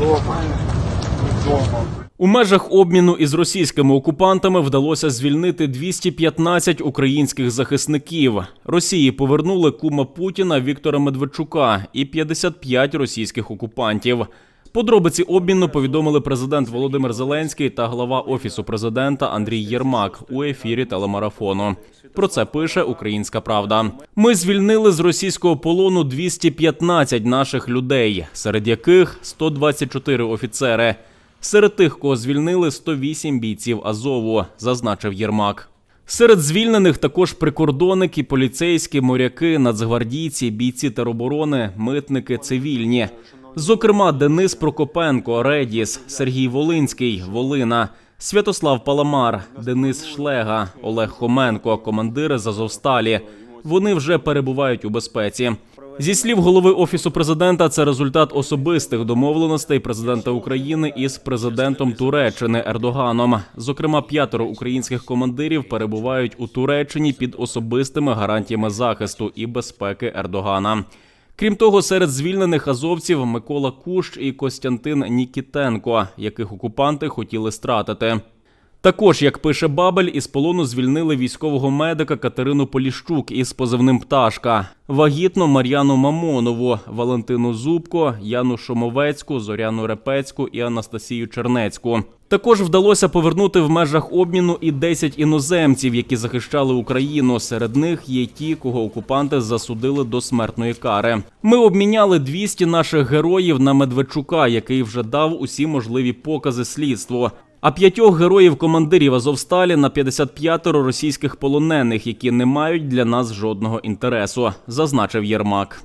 Дома. Дома. У межах обміну із російськими окупантами вдалося звільнити 215 українських захисників. Росії повернули кума Путіна Віктора Медведчука і 55 російських окупантів. Подробиці обміну повідомили президент Володимир Зеленський та глава офісу президента Андрій Єрмак у ефірі телемарафону. Про це пише Українська Правда. Ми звільнили з російського полону 215 наших людей, серед яких 124 офіцери. Серед тих, кого звільнили 108 бійців Азову, зазначив Єрмак. Серед звільнених також прикордонники, поліцейські, моряки, нацгвардійці, бійці тероборони, митники, цивільні. Зокрема, Денис Прокопенко, Редіс, Сергій Волинський, Волина, Святослав Паламар, Денис Шлега, Олег Хоменко, командири з Азовсталі. Вони вже перебувають у безпеці. Зі слів голови офісу президента, це результат особистих домовленостей президента України із президентом Туреччини Ердоганом. Зокрема, п'ятеро українських командирів перебувають у Туреччині під особистими гарантіями захисту і безпеки Ердогана. Крім того, серед звільнених азовців Микола Кущ і Костянтин Нікітенко, яких окупанти хотіли стратити. Також, як пише Бабель, із полону звільнили військового медика Катерину Поліщук із позивним Пташка, вагітну Мар'яну Мамонову, Валентину Зубко, Яну Шомовецьку, Зоряну Репецьку і Анастасію Чернецьку. Також вдалося повернути в межах обміну і 10 іноземців, які захищали Україну. Серед них є ті, кого окупанти засудили до смертної кари. Ми обміняли 200 наших героїв на Медведчука, який вже дав усі можливі покази слідству. А п'ятьох героїв командирів Азовсталі на 55 російських полонених, які не мають для нас жодного інтересу, зазначив Єрмак.